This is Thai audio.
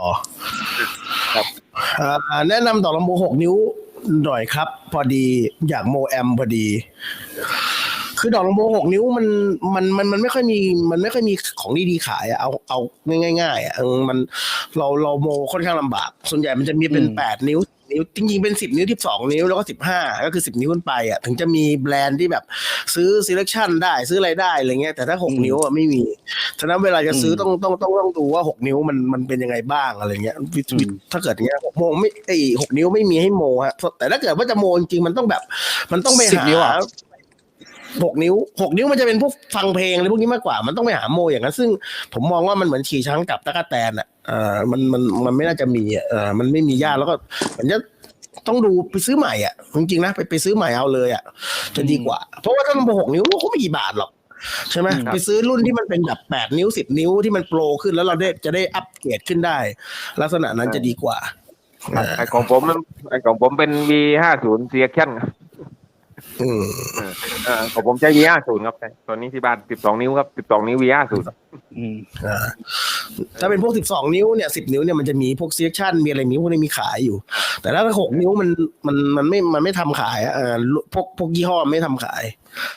อ๋อครับอ่าแนะนำต่อลำโพงหกนิ้วหน่อยครับ พอดีอยากโมแอมพอดี คือดอกลำโพงหกนิ้วมันมันมันมันไม่ค่อยมีมันไม่ค่อยมีของดีๆขายอะเอาเอาง่ายๆอะเออมันเราเราโมค่อนข้างลำบาก ส่วนใหญ่มันจะมีเป็นอืมแปดนิ้ว นิ้วจริงๆเป็นสิบนิ้วที่สองนิ้วแล้วก็สิบห้าก็คือสิบนิ้วขึ้นไปอะถึงจะมีแบรนด์ที่แบบซื้อ selection ได้ซื้ออะไรได้อะไรเงี้ยแต่ถ้าหกนิ้วอะไม่มีฉะนั้นเวลาจะซื้อต้องต้องต้องต้องดูว่าหกนิ้วมันมันเป็นยังไงบ้างอะไรเงี้ยวิวิถ้าเกิดเงี้ยหกโมงไม่ไอหกนิ้วไม่มีให้โมฮะแต่ถ้าเกิดว่าจะโมจริงๆมันต้องแบบ มันต้องไปสิบหานิ้วอะ หกนิ้วหกนิ้วมันจะเป็นพวกฟังเพลงอะไรพวกนี้มากกว่า มันต้องไปหาโมอย่างนั้น ซึ่งผมมองว่ามันเหมือนขี่ช้างกับตะกั่แตนอะเออมันมันมันไม่น่าจะมีอะเออมันไม่มีญาติแล้วก็มันจะต้องดูไปซื้อใหม่อะจริงๆนะไปไปซื้อใหม่เอาเลยอะจะดีกว่า เพราะว่าถ้าลำโพงหกนิ้วมันก็ไม่กี่บาทหรอกใช่ไหมอืมไปซื้อรุ่นที่มันเป็นแบบแปดนิ้วสิบนิ้วที่มันโปรขึ้นแล้วเราได้จะได้อัปเกรดขึ้นได้ ลักษณะนั้นจะดีกว่าไอของผมมันไอของผมเป็น V ห้าศูนย์เซียชั่นครับ อืมเอ่อของผมใช้ V ห้าศูนย์ครับตัวนี้ที่บ้านสิบสองนิ้วครับสิบสองนิ้ว V ห้าศูนย์อืมอ่าถ้าเป็นพวกสิบสองนิ้วเนี่ยสิบนิ้วเนี่ยมันจะมีพวกเซ็กชันมีอะไรนิ้วพวกนี้มีขายอยู่ แต่ถ้าหกนิ้วมันมันมันไม่มันไม่ทำขายอะเออพวกพวกยี่ห้อไม่ทำขาย